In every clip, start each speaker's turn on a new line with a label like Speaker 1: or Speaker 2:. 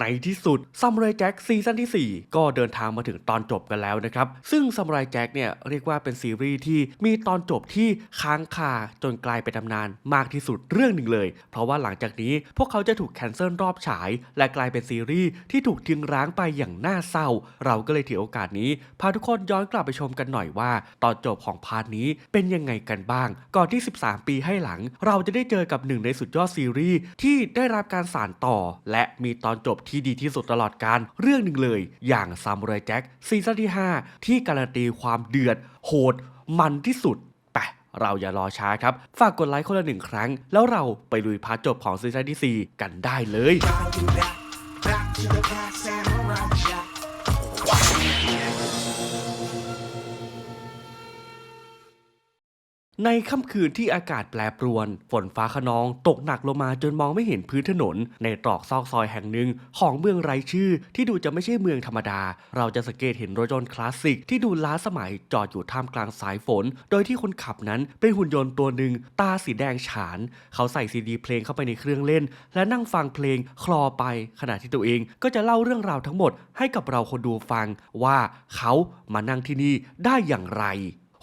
Speaker 1: ในที่สุดซัมไรแจ็คซีซั่นที่ 4 ก็เดินทางมาถึงตอนจบกันแล้วนะครับ ซึ่งซัมไรแจ็คเนี่ยเรียกว่าเป็นซีรีส์ที่มีตอนจบที่ค้างคาจนกลายเป็นตำนานมากที่สุดเรื่องหนึ่งเลย เพราะว่าหลังจากนี้พวกเขาจะถูกแคนเซิลรอบฉาย และกลายเป็นซีรีส์ที่ถูกทิ้งร้างไปอย่างน่าเศร้า เราก็เลยถือโอกาสนี้ พาทุกคนย้อนกลับไปชมกันหน่อยว่า ตอนจบของพาร์ทนี้เป็นยังไงกันบ้าง ก่อนที่ 13 ปีให้หลัง เราจะได้เจอกับหนึ่งในสุดยอดซีรีส์ที่ได้รับการสานต่อ และมีตอนจบที่ดีที่สุดตลอดการเรื่องหนึ่งเลย อย่างซามูไรแจ็คซีซั่นที่ 5 ที่การันตีความเดือด โหด มันที่สุดไปเราอย่ารอช้าครับ ฝากกดไลค์คนละหนึ่งครั้ง แล้วเราไปลุยพาร์ทจบของซีซั่นที่ 4 กันได้เลย ในค่ำคืนที่อากาศแปรปรวน ฝนฟ้าขนองตกหนักลงมาจนมองไม่เห็นพื้นถนน ในตรอกซอกซอยแห่งหนึ่งของเมืองไร้ชื่อ ที่ดูจะไม่ใช่เมืองธรรมดา เราจะสังเกตเห็นรถยนต์คลาสสิกที่ดูล้าสมัยจอดอยู่ท่ามกลางสายฝน โดยที่คนขับนั้นเป็นหุ่นยนต์ตัวหนึ่งตาสีแดงฉาน เขาใส่ซีดีเพลงเข้าไปในเครื่องเล่น และนั่งฟังเพลงคลอไป ขณะที่ตัวเองก็จะเล่าเรื่องราวทั้งหมด ให้กับเราคนดูฟังว่าเขามานั่งที่นี่ได้อย่างไร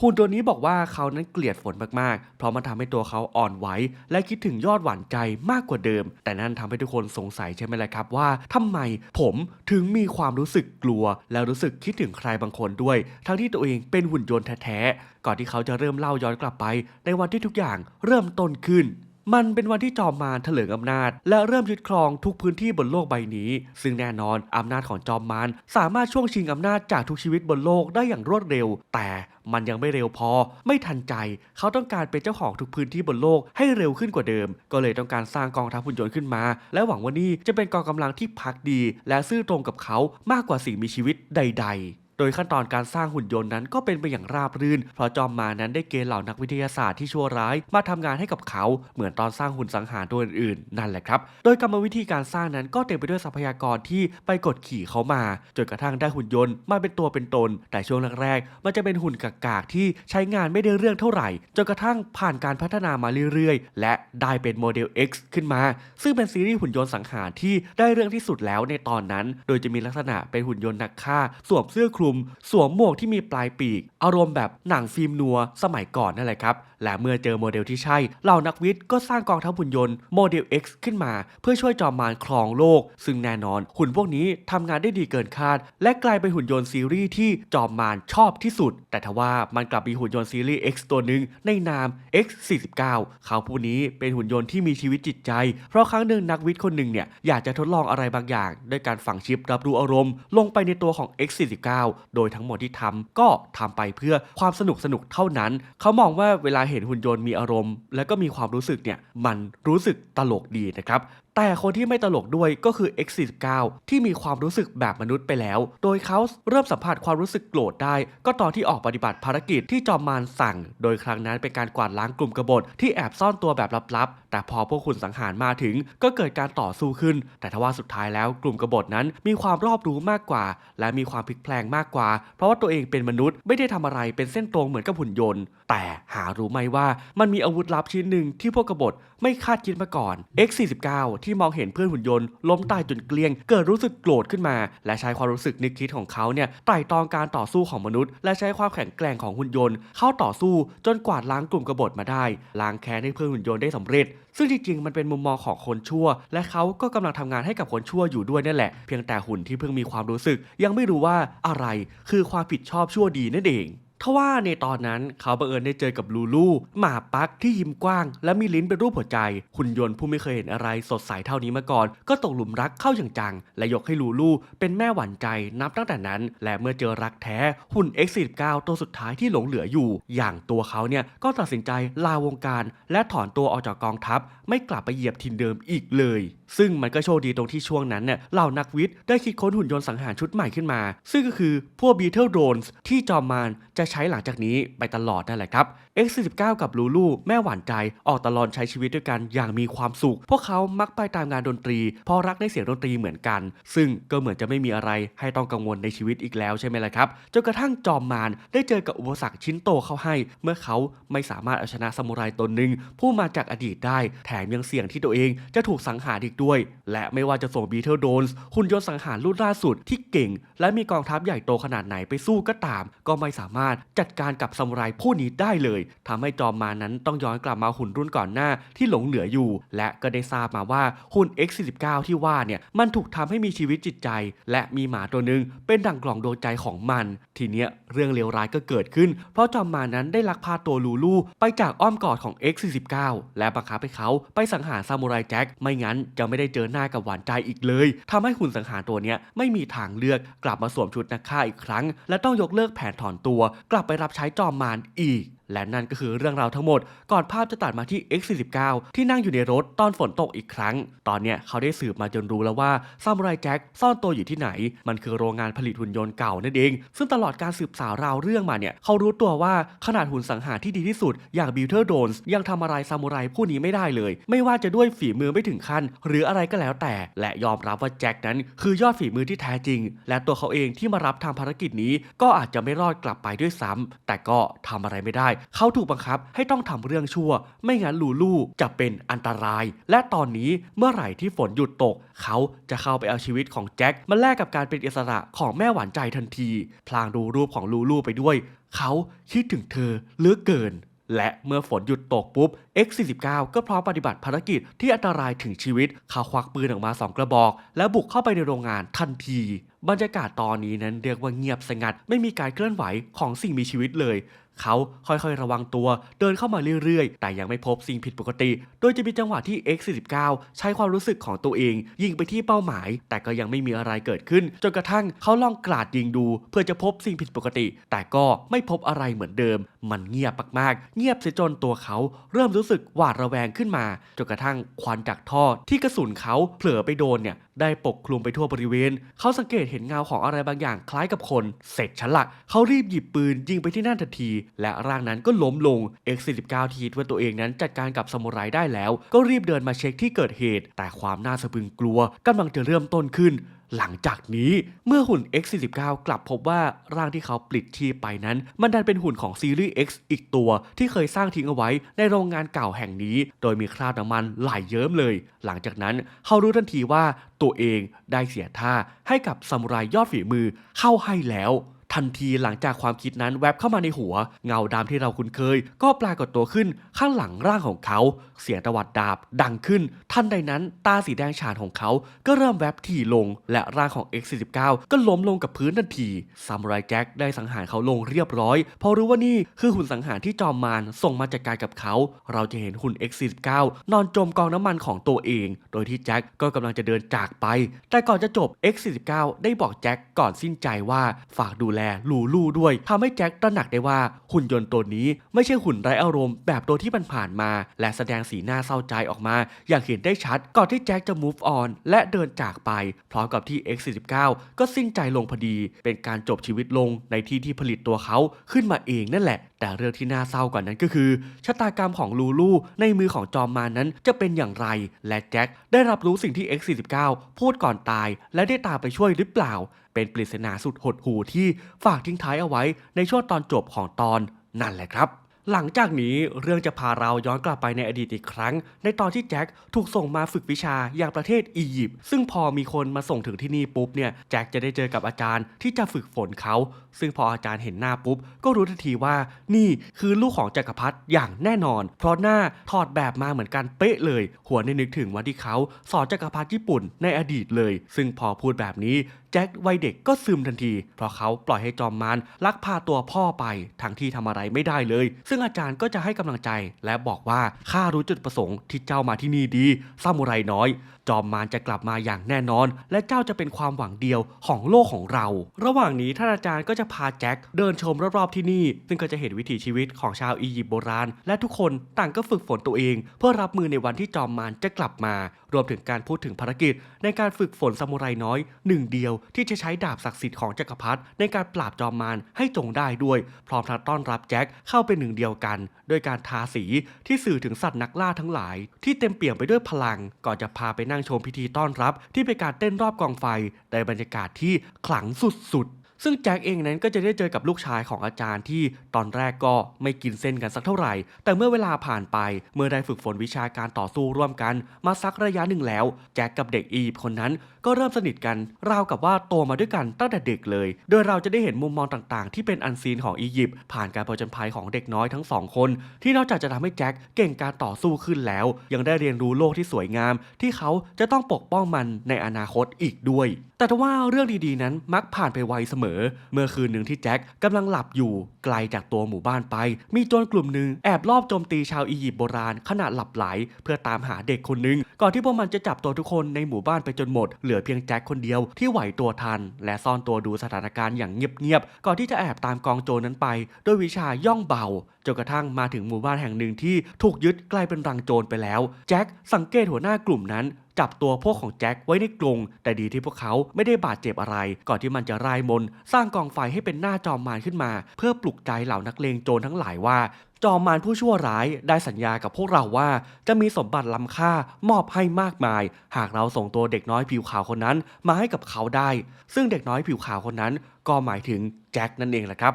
Speaker 1: หุ่นตัวนี้บอกว่าเขานั้นเกลียดฝนมากๆ เพราะมันทำให้ตัวเขาอ่อนไหวและคิดถึงยอดหวานใจมากกว่าเดิม แต่นั่นทำให้ทุกคนสงสัยใช่ไหมล่ะครับว่าทำไมผมถึงมีความรู้สึกกลัว และรู้สึกคิดถึงใครบางคนด้วย ทั้งที่ตัวเองเป็นหุ่นยนต์แท้ๆ ก่อนที่เขาจะเริ่มเล่าย้อนกลับไป ในวันที่ทุกอย่างเริ่มต้นขึ้น มันเป็นวันที่จอมมารเถลิงอำนาจ และเริ่มยึดครองทุกพื้นที่บนโลกใบนี้ ซึ่งแน่นอนอำนาจของจอมมารสามารถช่วงชิงอำนาจจากทุกชีวิตบนโลกได้อย่างรวดเร็ว แต่มันยังไม่เร็วพอ ไม่ทันใจ เขาต้องการเป็นเจ้าของทุกพื้นที่บนโลกให้เร็วขึ้นกว่าเดิม ก็เลยต้องการสร้างกองทัพหุ่นยนต์ขึ้นมา และหวังว่านี่จะเป็นกองกำลังที่พักดี และซื่อตรงกับเขามากกว่าสิ่งมีชีวิตใด ๆ ดยขั้นตอนการสร้างหุ่นยนต์นั้นก็เป็นไปอย่างราบรื่น เพราะจอมมานั้นได้เกณฑ์เหล่านักวิทยาศาสตร์ที่ชั่วร้ายมาทำงานให้กับเขาเหมือนตอนสร้างหุ่นสังหารตัวอื่นๆนั่นแหละครับ โดยกรรมวิธีการสร้างนั้นก็เต็มไปด้วยทรัพยากรที่ไปกดขี่เขามาจนกระทั่งได้หุ่นยนต์มาเป็นตัวเป็นตน แต่ช่วงแรกๆมันจะเป็นหุ่นกากๆที่ใช้งานไม่ได้เรื่องเท่าไหร่จนกระทั่งผ่านการพัฒนามาเรื่อยๆ และได้เป็นโมเดล X ขึ้นมา ซึ่งเป็นซีรีส์หุ่นยนต์สังหารที่ได้เรื่องที่สุดแล้วในตอนนั้น โดยจะมีลักษณะเป็นหุ่นยนต์นักฆ่าสวมเสื้อคลุมสวมหมวกที่มีปลายปีก อารมณ์แบบหนังฟิล์มนัวสมัยก่อนนั่นแหละครับและเมื่อเจอโมเดลที่ใช่เหล่านักวิทย์ก็สร้างกองทัพหุ่นยนต์โมเดล X ขึ้นมา เพื่อช่วยจอมมารครองโลก ซึ่งแน่นอนหุ่นพวกนี้ทำงานได้ดีเกินคาด และกลายเป็นหุ่นยนต์ซีรีส์ที่จอมมารชอบที่สุด แต่ทว่ามันกลับมีหุ่นยนต์ซีรีส์ X ตัวหนึ่งในนาม X49 เขาผู้นี้เป็นหุ่นยนต์ที่มีชีวิตจิตใจ เพราะครั้งหนึ่งนักวิทย์คนหนึ่งเนี่ยอยากจะทดลองอะไรบางอย่าง ด้วยการฝังชิปรับรู้อารมณ์ ลงไปในตัวของ X49 โดยทั้งหมดที่ทำก็ทำไปเพื่อความสนุกสนุกเท่านั้น เขามองว่าเวลาเห็นหุ่นยนต์มีอารมณ์ และก็มีความรู้สึกเนี่ยมันรู้สึกตลกดีนะครับ แต่คนที่ไม่ตลกด้วยก็คือ X49 ที่มีความรู้สึกแบบมนุษย์ไปแล้ว โดยเขาเริ่มสัมผัสความรู้สึกโกรธได้ ก็ตอนที่ออกปฏิบัติภารกิจที่จอมมารสั่ง โดยครั้งนั้นเป็นการกวาดล้างกลุ่มกบฏที่แอบซ่อนตัวแบบลับๆ แต่พอพวกคุณสังหารมาถึง ก็เกิดการต่อสู้ขึ้น แต่ทว่าสุดท้ายแล้วกลุ่มกบฏนั้นมีความรอบรู้มากกว่า และมีความพลิกแพลงมากกว่า เพราะว่าตัวเองเป็นมนุษย์ไม่ได้ทำอะไรเป็นเส้นตรงเหมือนกับหุ่นยนต์ แต่หารู้ไหมว่ามันมีอาวุธลับชิ้นหนึ่งที่พวกกบฏไม่คาดคิดมาก่อน X49 ที่มองเห็นเพื่อนหุ่นยนต์ล้มตายจนเกลี้ยง เกิดรู้สึกโกรธขึ้นมา และใช้ความรู้สึกนึกคิดของเขาเนี่ยไต่ตองการต่อสู้ของมนุษย์ และใช้ความแข็งแกร่งของหุ่นยนต์เข้าต่อสู้จนกวาดล้างกลุ่มกบฏมาได้ล้างแค้นให้เพื่อนหุ่นยนต์ได้สำเร็จ ซึ่งจริงๆมันเป็นมุมมองของคนชั่ว และเขาก็กำลังทำงานให้กับคนชั่วอยู่ด้วยนั่นแหละเพียงแต่หุ่นที่เพิ่งมีความรู้สึก ยังไม่รู้ว่าอะไรคือความผิดชอบชั่วดีนั่นเอง ทว่าในตอนนั้นเขาบังเอิญได้เจอกับลูลูหมาปักที่ยิ้มกว้าง และมีลิ้นเป็นรูปหัวใจหุ่นยนต์ผู้ไม่เคยเห็นอะไรสดใสเท่านี้มาก่อน ก็ตกหลุมรักเข้าอย่างจัง และยกให้ลูลูเป็นแม่หวานใจนับตั้งแต่นั้น และเมื่อเจอรักแท้หุ่น X49 ตัวสุดท้ายที่หลงเหลืออยู่ อย่างตัวเขาเนี่ยก็ตัดสินใจลาวงการ และถอนตัวออกจากกองทัพ ไม่กลับไปเหยียบทินเดิมอีกเลย ซึ่งมันก็โชคดีตรงที่ช่วงนั้นเนี่ยเหล่านักวิทย์ได้คิดค้นหุ่นยนต์สังหารชุดใหม่ขึ้นมา ซึ่งก็คือพวกบีเทิลโดนส์ที่จอมมารจะใช้หลังจากนี้ไปตลอดนั่นแหละครับ X49 กับลูลูแม่หวานใจออกตลอดใช้ชีวิตด้วยกันอย่างมีความสุข พวกเขามักไปตามงานดนตรีเพราะรักในเสียงดนตรีเหมือนกัน ซึ่งก็เหมือนจะไม่มีอะไรให้ต้องกังวลในชีวิตอีกแล้วใช่ไหมล่ะครับจนกระทั่งจอมมารได้เจอกับอุปสรรคชิ้นโตเข้าให้ เมื่อเขาไม่สามารถเอาชนะซามูไรตนหนึ่งผู้มาจากอดีตได้ แถมยังเสี่ยงที่ตัวเองจะถูกสังหารอีกด้วย และไม่ว่าจะส่งบีเทลโดนส์หุ่นยนต์สังหารรุ่นล่าสุดที่เก่ง และมีกองทัพใหญ่โตขนาดไหนไปสู้ก็ตาม ก็ไม่สามารถจัดการกับซามูไรผู้นี้ได้เลยทำให้จอมมานั้นต้องย้อนกลับมาหุ่นรุ่นก่อนหน้าที่หลงเหลืออยู่ และก็ได้ทราบมาว่าหุ่น X49 ที่ว่าเนี่ยมันถูกทำให้มีชีวิตจิตใจ และมีหมาตัวหนึ่งเป็นดั่งกล่องดวงใจของมัน ทีเนี้ยเรื่องเลวร้ายก็เกิดขึ้น เพราะจอมมานั้นได้ลักพาตัวลูลูไปจากอ้อมกอดของ X49 และบังคับให้เขาไปสังหารซามูไรแจ็คไม่งั้นจะไม่ได้เจอหน้ากับหวานใจอีกเลยทำให้หุ่นสังหารตัวเนี้ยไม่มีทางเลือกกลับมาสวมชุดนักฆ่าอีกครั้ง และต้องยกเลิกแผนถอนตัวกลับไปรับใช้จอมมารอีกและนั่นก็คือเรื่องราวทั้งหมด ก่อนภาพจะตัดมาที่ X49 ที่นั่งอยู่ในรถตอนฝนตกอีกครั้ง ตอนเนี้ยเขาได้สืบมาจนรู้แล้วว่าซามูไรแจ็คซ่อนตัวอยู่ที่ไหน มันคือโรงงานผลิตหุ่นยนต์เก่านั่นเอง ซึ่งตลอดการสืบสาวราวเรื่องมาเนี่ยเขารู้ตัวว่าขนาดหุ่นสังหารที่ดีที่สุด อย่างบิวเทอร์โดนส์ยังทำอะไรซามูไรผู้นี้ไม่ได้เลย ไม่ว่าจะด้วยฝีมือไม่ถึงขั้น หรืออะไรก็แล้วแต่ และยอมรับว่าแจ็คนั้น คือยอดฝีมือที่แท้จริง และตัวเขาเองที่มารับทางภารกิจนี้ ก็อาจจะไม่รอดกลับไปด้วยซ้ำแต่ก็ทำอะไรไม่ได้เขาถูกบังคับให้ต้องทำเรื่องชั่ว ไม่งั้นลูลูจะเป็นอันตราย และตอนนี้เมื่อไหร่ที่ฝนหยุดตก เขาจะเข้าไปเอาชีวิตของแจ็คมาแลกกับการเป็นอิสระของแม่หวานใจทันที พลางดูรูปของลูลูไปด้วย เขาคิดถึงเธอเหลือเกินและเมื่อฝนหยุดตกปุ๊บ X49 ก็พร้อมปฏิบัติภารกิจที่อันตรายถึงชีวิต เขาควักปืนออกมาสองกระบอก และบุกเข้าไปในโรงงานทันที บรรยากาศตอนนี้นั้นเรียกว่าเงียบสงัด ไม่มีการเคลื่อนไหวของสิ่งมีชีวิตเลย เขาค่อยๆระวังตัว เดินเข้ามาเรื่อยๆ แต่ยังไม่พบสิ่งผิดปกติ โดยจะมีจังหวะที่ X49 ใช้ความรู้สึกของตัวเอง ยิงไปที่เป้าหมาย แต่ก็ยังไม่มีอะไรเกิดขึ้น จนกระทั่งเขาลองกราดยิงดู เพื่อจะพบสิ่งผิดปกติ แต่ก็ไม่พบอะไรเหมือนเดิม มันเงียบมากๆ เงียบเสียจนตัวเขา เริ่มรู้สึกหวาดระแวงขึ้นมาจนกระทั่งควันจากท่อที่กระสุนเขาเผลอไปโดนเนี่ย ได้ปกคลุมไปทั่วบริเวณ เขาสังเกตเห็นเงาของอะไรบางอย่างคล้ายกับคน เสร็จฉันละเขารีบหยิบปืนยิงไปที่นั่นทันที และร่างนั้นก็ล้มลง X49 ที่คิดว่าตัวเองนั้นจัดการกับซามูไรได้แล้ว ก็รีบเดินมาเช็คที่เกิดเหตุ แต่ความน่าสะพรึงกลัวกำลังจะเริ่มต้นขึ้น หลังจากนี้เมื่อหุ่น X49 กลับพบว่าร่างที่เขาปลิดชีพไปนั้น มันดันเป็นหุ่นของซีรีส์ X อีกตัวที่เคยสร้างทิ้งเอาไว้ในโรงงานเก่าแห่งนี้ โดยมีคราบน้ำมันไหลเยิ้มเลย หลังจากนั้นเขารู้ทันทีว่าตัวเองได้เสียท่าให้กับซามูไรยอดฝีมือเข้าให้แล้วทันทีหลังจากความคิดนั้นแวบเข้ามาในหัว เงาดำที่เราคุ้นเคย ก็ปรากฏตัวขึ้นข้างหลังร่างของเขา เสียงตวัดดาบดังขึ้น ทันใดนั้นตาสีแดงฉานของเขาก็เริ่มแวบถี่ลง และร่างของ X49 ก็ล้มลงกับพื้นทันทีซามูไรแจ็คได้สังหารเขาลงเรียบร้อยเพราะรู้ว่านี่คือหุ่นสังหารที่จอมมารส่งมาจัดการกับเขา เราจะเห็นหุ่น X49 นอนจมกองน้ำมันของตัวเอง โดยที่แจ็คก็กำลังจะเดินจากไป แต่ก่อนจะจบ X49 ได้บอกแจ็คก่อนสิ้นใจว่าฝากดูแลลูลูด้วยทำให้แจ็คตระหนักได้ว่าหุ่นยนต์ตัวนี้ไม่ใช่หุ่นไร้อารมณ์แบบตัวที่มันผ่านมา และแสดงสีหน้าเศร้าใจออกมา อย่างเห็นได้ชัด ก่อนที่แจ็คจะ move on และเดินจากไป พร้อมกับที่ X49 ก็สิ้นใจลงพอดี เป็นการจบชีวิตลงในที่ที่ผลิตตัวเขาขึ้นมาเองนั่นแหละ แต่เรื่องที่น่าเศร้ากว่านั้นก็คือ ชะตากรรมของลูลูในมือของจอมมานั้นจะเป็นอย่างไร และแจ็คได้รับรู้สิ่งที่ X49 พูดก่อนตาย และได้ตามไปช่วยหรือเปล่า เป็นปริศนาสุดหดหู่ที่ฝากทิ้งท้ายเอาไว้ในช่วงตอนจบของตอนนั่นแหละครับ หลังจากนี้เรื่องจะพาเราย้อนกลับไปในอดีตอีกครั้ง ในตอนที่แจ็คถูกส่งมาฝึกวิชาอย่างประเทศอียิปต์ซึ่งพอมีคนมาส่งถึงที่นี่ปุ๊บเนี่ยแจ็คจะได้เจอกับอาจารย์ที่จะฝึกฝนเขา ซึ่งพออาจารย์เห็นหน้าปุ๊บ ก็รู้ทันทีว่านี่คือลูกของจักรพรรดิอย่างแน่นอน เพราะหน้าถอดแบบมาเหมือนกันเป๊ะเลย หัวในนึกถึงวันที่เขาสอนจักรพรรดิญี่ปุ่นในอดีตเลย ซึ่งพอพูดแบบนี้ แจ็ควัยเด็กก็ซึมทันที เพราะเขาปล่อยให้จอมมารลักพาตัวพ่อไปทั้งที่ทำอะไรไม่ได้เลย ซึ่งอาจารย์ก็จะให้กำลังใจ และบอกว่าข้ารู้จุดประสงค์ที่เจ้ามาที่นี่ดีซามูไรน้อย จอมมารจะกลับมาอย่างแน่นอน และเจ้าจะเป็นความหวังเดียวของโลกของเรา ระหว่างนี้ท่านอาจารย์ก็จะพาแจ็คเดินชมรอบๆที่นี่ ซึ่งก็จะเห็นวิถีชีวิตของชาวอียิปต์โบราณ และทุกคนต่างก็ฝึกฝนตัวเอง เพื่อรับมือในวันที่จอมมารจะกลับมา รวมถึงการพูดถึงภารกิจ ในการฝึกฝนซามูไรน้อยหนึ่งเดียวที่จะใช้ดาบศักดิ์สิทธิ์ของจักรพรรดิในการปราบจอมมารให้จงได้ด้วย พร้อมทั้งต้อนรับแจ็คเข้าเป็นหนึ่งเดียวกันด้วยการทาสีที่สื่อถึงสัตว์นักล่าทั้งหลาย ที่เต็มเปี่ยมไปด้วยพลัง ก่อนจะพาไปนั่งชมพิธีต้อนรับ ที่เป็นการเต้นรอบกองไฟในบรรยากาศที่ขลังสุดๆ ซึ่งแจ็คเองนั้นก็จะได้เจอกับลูกชายของอาจารย์ที่ตอนแรกก็ไม่กินเส้นกันสักเท่าไหร่ แต่เมื่อเวลาผ่านไปเมื่อได้ฝึกฝนวิชาการต่อสู้ร่วมกัน มาสักระยะหนึ่งแล้ว แจ็คกับเด็กอียิปต์คนนั้น ก็เริ่มสนิทกันราวกับว่าโตมาด้วยกันตั้งแต่เด็กเลย โดยเราจะได้เห็นมุมมองต่างๆ ที่เป็นอันซีนของอียิปต์ผ่านการผจญภัยของเด็กน้อยทั้งสองคน ที่นอกจากจะทำให้แจ็คเก่งการต่อสู้ขึ้นแล้ว ยังได้เรียนรู้โลกที่สวยงาม ที่เขาจะต้องปกป้องมันในอนาคตอีกด้วย แต่ว่าเรื่องดีๆนั้นมักผ่านไปไวเสมอเมื่อคืนหนึ่งที่แจ็คกำลังหลับอยู่ไกลจากตัวหมู่บ้านไป มีโจรกลุ่มหนึ่งแอบลอบโจมตีชาวอียิปต์โบราณขณะหลับไหล เพื่อตามหาเด็กคนหนึ่งก่อนที่พวกมันจะจับตัวทุกคนในหมู่บ้านไปจนหมด เหลือเพียงแจ็คคนเดียวที่ไหวตัวทัน และซ่อนตัวดูสถานการณ์อย่างเงียบๆก่อนที่จะแอบตามกองโจรนั้นไป ด้วยวิชาย่องเบาจนกระทั่งมาถึงหมู่บ้านแห่งหนึ่งที่ถูกยึดกลายเป็นรังโจรไปแล้ว แจ็คสังเกตหัวหน้ากลุ่มนั้น จับตัวพวกของแจ็คไว้ในกรงแต่ดีที่พวกเขาไม่ได้บาดเจ็บอะไร ก่อนที่มันจะรายมน สร้างกองไฟให้เป็นหน้าจอมมารขึ้นมา เพื่อปลุกใจเหล่านักเลงโจรทั้งหลายว่าจอมมารผู้ชั่วร้ายได้สัญญากับพวกเราว่า จะมีสมบัติล้ำค่ามอบให้มากมาย หากเราส่งตัวเด็กน้อยผิวขาวคนนั้นมาให้กับเขาได้ ซึ่งเด็กน้อยผิวขาวคนนั้นก็หมายถึงแจ็คนั่นเองแหละครับ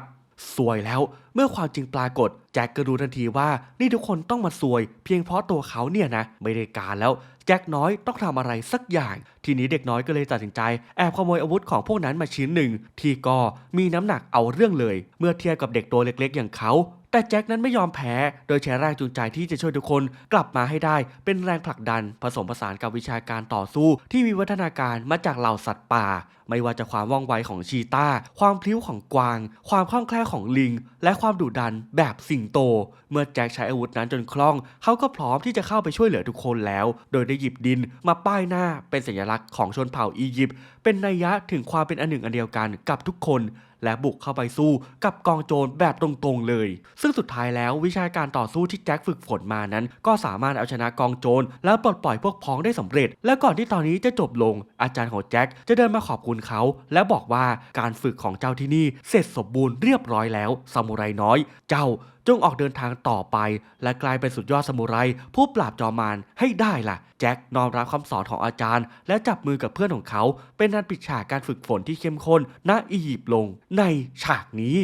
Speaker 1: สวยแล้ว เมื่อความจริงปรากฏ แจ็คก็รู้ทันทีว่านี่ทุกคนต้องมาสวย เพียงเพราะตัวเขาเนี่ยนะไม่ได้การแล้ว แจ็คน้อยต้องทำอะไรสักอย่าง ทีนี้เด็กน้อยก็เลยตัดสินใจ แอบขโมยอาวุธของพวกนั้นมาชิ้นหนึ่ง ที่ก็มีน้ำหนักเอาเรื่องเลย เมื่อเทียบกับเด็กตัวเล็กๆ อย่างเขา แต่แจ็คนั้นไม่ยอมแพ้ โดยใช้แรงจูงใจที่จะช่วยทุกคนกลับมาให้ได้ เป็นแรงผลักดัน ผสมผสานกับวิชาการต่อสู้ ที่มีวัฒนาการมาจากเหล่าสัตว์ป่า ไม่ว่าจะความว่องไวของชีตาความพลิ้วของกวาง ความคล่องแคล่วของลิง และความดุดันแบบสิงโต เมื่อแจ็คใช้อาวุธนั้นจนคล่อง เขาก็พร้อมที่จะเข้าไปช่วยเหลือทุกคนแล้ว โดยได้หยิบดินมาป้ายหน้าเป็นสัญลักษณ์ของชนเผ่าอียิปต์เป็นนัยยะถึงความเป็นอันหนึ่งอันเดียวกันกับทุกคน และบุกเข้าไปสู้กับกองโจรแบบตรงๆเลย ซึ่งสุดท้ายแล้ววิชาการต่อสู้ที่แจ็คฝึกฝนมานั้น ก็สามารถเอาชนะกองโจรและปลดปล่อยพวกพ้องได้สำเร็จ และก่อนที่ตอนนี้จะจบลง อาจารย์ของแจ็คจะเดินมาขอบคุณเขา และบอกว่าการฝึกของเจ้าที่นี่เสร็จสมบูรณ์เรียบร้อยแล้วซามูไรน้อย เจ้าจงออกเดินทางต่อไป และกลายเป็นสุดยอดสมุไรผู้ปราบจอมานให้ได้ล่ะ แจ็คน้อมรับคำสอนของอาจารย์ และจับมือกับเพื่อนของเขา เป็นนันปิดฉากการฝึกฝนที่เข้มข้นณอียิปต์ลงในฉากนี้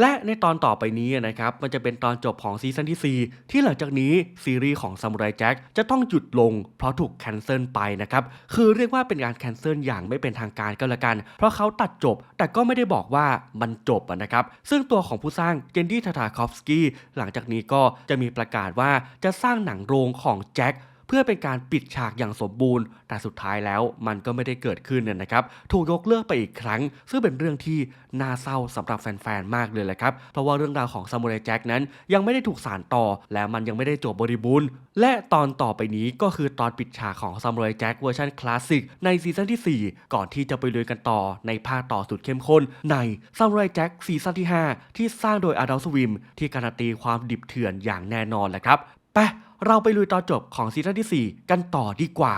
Speaker 1: และในตอนต่อไปนี้นะครับ มันจะเป็นตอนจบของซีซั่นที่ 4 ที่หลังจากนี้ซีรีส์ของซามูไรแจ็คจะต้องหยุดลง เพราะถูกแคนเซิลไปนะครับ คือเรียกว่าเป็นการแคนเซิลอย่างไม่เป็นทางการก็แล้วกัน เพราะเขาตัดจบ แต่ก็ไม่ได้บอกว่ามันจบนะครับ ซึ่งตัวของผู้สร้างเจนดี้ทาทาคอฟสกี้หลังจากนี้ก็จะมีประกาศว่าจะสร้างหนังโรงของแจ็ค เพื่อเป็นการปิดฉากอย่างสมบูรณ์ แต่สุดท้ายแล้วมันก็ไม่ได้เกิดขึ้นนะนะครับ ถูกยกเลิกไปอีกครั้ง ซึ่งเป็นเรื่องที่น่าเศร้าสำหรับแฟนๆ มากเลยแหละครับ เพราะว่าเรื่องราวของซามูไรแจ็คนั้น ยังไม่ได้ถูกสานต่อ และมันยังไม่ได้จบบริบูรณ์ และตอนต่อไปนี้ก็คือตอนปิดฉากของซามูไรแจ็คเวอร์ชันคลาสสิกในซีซั่นที่ 4 ก่อนที่จะไปลุยกันต่อในภาคต่อสุดเข้มข้น ในซามูไรแจ็คซีซั่นที่ 5 ที่สร้างโดยอาดัลสวิมที่การันตีความดิบเถื่อนอย่างแน่นอนแหละครับไป เราไปลุยตอนจบของซีซั่นที่ 4 กันต่อดีกว่า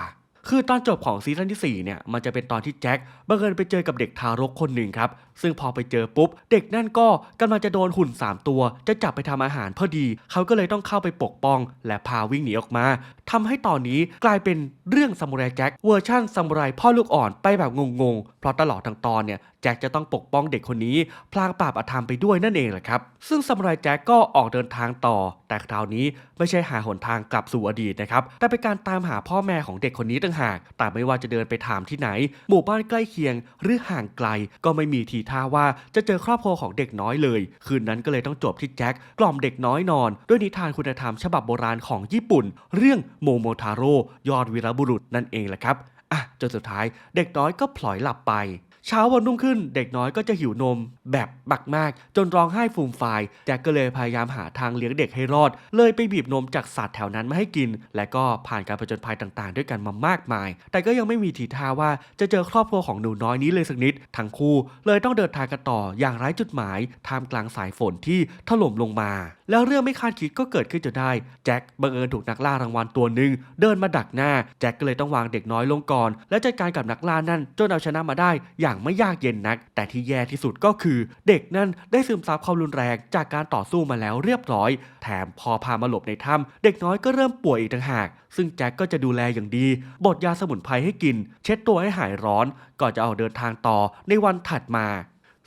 Speaker 1: คือตอนจบของซีซั่นที่ 4 เนี่ย มันจะเป็นตอนที่แจ็คบังเอิญไปเจอกับเด็กทารกคนหนึ่งครับ ซึ่งพอไปเจอปุ๊บ เด็กนั่นก็กำลังจะโดนหุ่น 3 ตัว จะจับไปทำอาหารพอดี เขาก็เลยต้องเข้าไปปกป้อง และพาวิ่งหนีออกมาทำให้ตอนนี้กลายเป็นเรื่องซามูไรแจ็คเวอร์ชั่นซามูไรพ่อลูกอ่อนไปแบบงงๆ เพราะตลอดทั้งตอนเนี่ยแจ็คจะต้องปกป้องเด็กคนนี้ พลางปราบอาธรรมไปด้วยนั่นเองแหละครับ ซึ่งซามูไรแจ็คก็ออกเดินทางต่อ แต่คราวนี้ไม่ใช่หาหนทางกลับสู่อดีตนะครับ แต่เป็นการตามหาพ่อแม่ของเด็กคนนี้ต่างหาก แต่ไม่ว่าจะเดินไปถามที่ไหน หมู่บ้านใกล้เคียงหรือห่างไกลก็ไม่มีทีท่าว่าจะเจอครอบครัวของเด็กน้อยเลย คืนนั้นก็เลยต้องจบที่แจ็คกล่อมเด็กน้อยนอน ด้วยนิทานคุณธรรมฉบับโบราณของญี่ปุ่น เรื่องโมโมทาโร่ยอดวีรบุรุษนั่นเองแหละครับอะจนสุดท้ายเด็กน้อยก็พลอยหลับไป เช้าวันรุ่งขึ้นเด็กน้อยก็จะหิวนมแบบบักมาก จนร้องไห้ฟูมฟายแจ็คก็เลยพยายามหาทางเลี้ยงเด็กให้รอด เลยไปบีบนมจากสัตว์แถวนั้นมาให้กิน และก็ผ่านการผจญภัยต่างๆ ด้วยกันมามากมาย แต่ก็ยังไม่มีทีท่าว่าจะเจอครอบครัวของหนูน้อยนี้เลยสักนิด ทั้งคู่เลยต้องเดินทางกันต่ออย่างไร้จุดหมายท่ามกลางสายฝนที่ถล่มลงมา แล้วเรื่องไม่คาดคิดก็เกิดขึ้นจนได้แจ็คบังเอิญถูกนักล่ารางวัลตัวหนึ่งเดินมาดักหน้าแจ็คก็เลยต้องวางเด็กน้อยลงก่อน และจัดการกับนักล่านั่นจนเอาชนะมาได้อย่างไม่ยากเย็นนัก แต่ที่แย่ที่สุดก็คือ เด็กนั้นได้ซึมซับความรุนแรงจากการต่อสู้มาแล้วเรียบร้อย แถมพอพามาหลบในถ้ำเด็กน้อยก็เริ่มป่วยอีกต่างหาก ซึ่งแจ็คก็จะดูแลอย่างดี บดยาสมุนไพรให้กิน เช็ดตัวให้หายร้อน ก่อนจะออกเดินทางต่อในวันถัดมา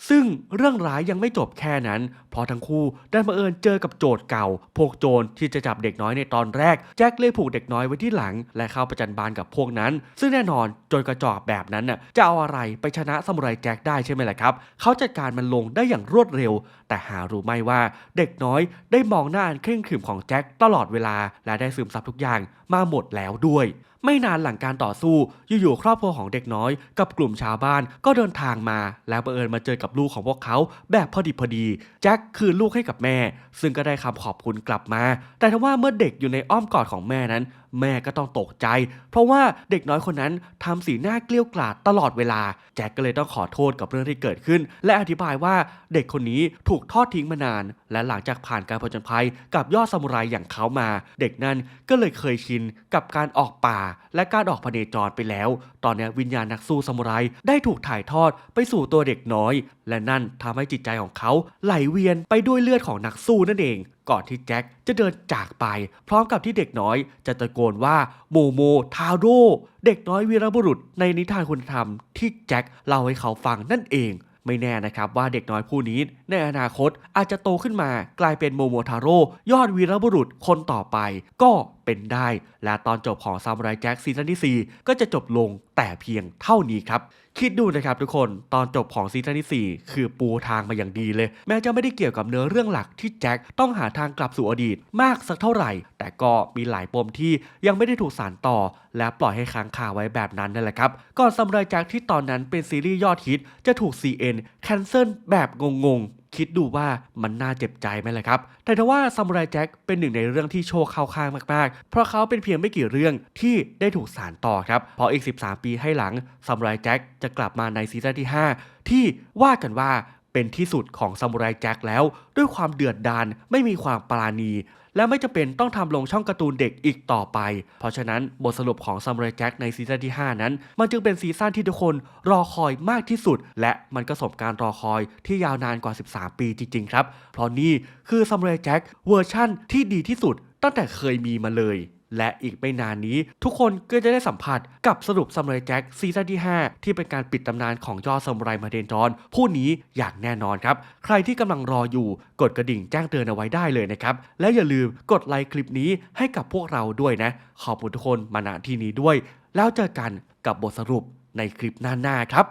Speaker 1: ซึ่งเรื่องร้ายยังไม่จบแค่นั้น เพราะทั้งคู่ได้มาเอิญเจอกับโจทย์เก่า พวกโจรที่จะจับเด็กน้อยในตอนแรก แจ็คเลยผูกเด็กน้อยไว้ที่หลัง และเข้าประจันบานกับพวกนั้น ซึ่งแน่นอนโจรกระจอกแบบนั้นน่ะจะเอาอะไรไปชนะสมุไรแจ็คได้ใช่ไหมล่ะครับ เขาจัดการมันลงได้อย่างรวดเร็ว แต่หารู้ไหมว่าเด็กน้อยได้มองหน้าอันเคร่งขรึมของแจ็คตลอดเวลา และได้ซึมซับทุกอย่างมาหมดแล้วด้วย ไม่นานหลังการต่อสู้ อยู่ๆครอบครัวของเด็กน้อย กับกลุ่มชาวบ้านก็เดินทางมา แล้วบังเอิญมาเจอกับลูกของพวกเขา แบบพอดีพอดีแจ็คคืนลูกให้กับแม่ ซึ่งก็ได้คำขอบคุณกลับมา แต่ทว่าเมื่อเด็กอยู่ในอ้อมกอดของแม่นั้น แม่ก็ต้องตกใจ เพราะว่าเด็กน้อยคนนั้นทำสีหน้าเกลี้ยวกล่อดตลอดเวลา แจ็คก็เลยต้องขอโทษกับเรื่องที่เกิดขึ้น และอธิบายว่าเด็กคนนี้ถูกทอดทิ้งมานาน และหลังจากผ่านการผจญภัยกับยอดซามูไรอย่างเขามา เด็กนั้นก็เลยเคยชินกับการออกป่า และการออกพเนจรไปแล้ว ตอนนี้วิญญาณนักสู้ซามูไรได้ถูกถ่ายทอดไปสู่ตัวเด็กน้อย และนั่นทำให้จิตใจของเขาไหลเวียนไปด้วยเลือดของนักสู้นั่นเอง ก่อนที่แจ็คจะเดินจากไป พร้อมกับที่เด็กน้อยจะตะโกนว่าโมโมทาโร่เด็กน้อยวีรบุรุษในนิทานคุณธรรมที่แจ็คเล่าให้เขาฟังนั่นเองไม่แน่นะครับว่าเด็กน้อยผู้นี้ในอนาคตอาจจะโตขึ้นมากลายเป็นโมโมทาโร่ยอดวีรบุรุษคนต่อไป ก็ เป็นได้ และตอนจบของซามูไรแจ็คซีซั่นที่ 4 ก็จะจบลงแต่เพียงเท่านี้ครับ คิดดูนะครับทุกคนตอนจบของซีซั่นที่ 4 คือปูทางมาอย่างดีเลย แม้จะไม่ได้เกี่ยวกับเนื้อเรื่องหลักที่แจ็คต้องหาทางกลับสู่อดีตมากสักเท่าไหร่ แต่ก็มีหลายปมที่ยังไม่ได้ถูกสานต่อ และปล่อยให้ค้างคาไว้แบบนั้นนั่นแหละครับ ก่อนซามูไรแจ็คที่ตอนนั้นเป็นซีรีส์ยอดฮิตจะถูก CN แคนเซิลแบบงงๆ คิดดูว่ามันน่าเจ็บใจไหมล่ะครับ แต่ทว่าซามูไรแจ็คเป็นหนึ่งในเรื่องที่โชคเข้าข้างมากๆ เพราะเขาเป็นเพียงไม่กี่เรื่องที่ได้ถูกสานต่อครับ พออีก 13 ปีให้หลังซามูไรแจ็คจะกลับมาในซีซั่นที่ 5 ที่ว่ากันว่าเป็นที่สุดของซามูไรแจ็คแล้ว ด้วยความเดือดดาลไม่มีความปราณี และไม่จำเป็นต้องทำลงช่องการ์ตูนเด็กอีกต่อไป เพราะฉะนั้นบทสรุปของซัมเรแจ็คในซีซั่นที่ 5 นั้น มันจึงเป็นซีซั่นที่ทุกคนรอคอยมากที่สุด และมันก็สมการรอคอยที่ยาวนานกว่า 13 ปีจริงๆครับ เพราะนี่คือซัมเรแจ็คเวอร์ชั่นที่ดีที่สุดตั้งแต่เคยมีมาเลย และอีกไม่นานนี้ ทุกคนก็จะได้สัมผัสกับสรุปซัมไรแจ็คซีซั่นที่ 5 ที่เป็นการปิดตำนานของยอดซัมไรมาเดนจอนผู้นี้อย่างแน่นอนครับ ใครที่กำลังรออยู่กดกระดิ่งแจ้งเตือนเอาไว้ได้เลยนะครับ และอย่าลืมกดไลค์คลิปนี้ให้กับพวกเราด้วยนะ ขอบคุณทุกคนมาณที่นี้ด้วย แล้วเจอกันกับบทสรุปในคลิปหน้าๆครับ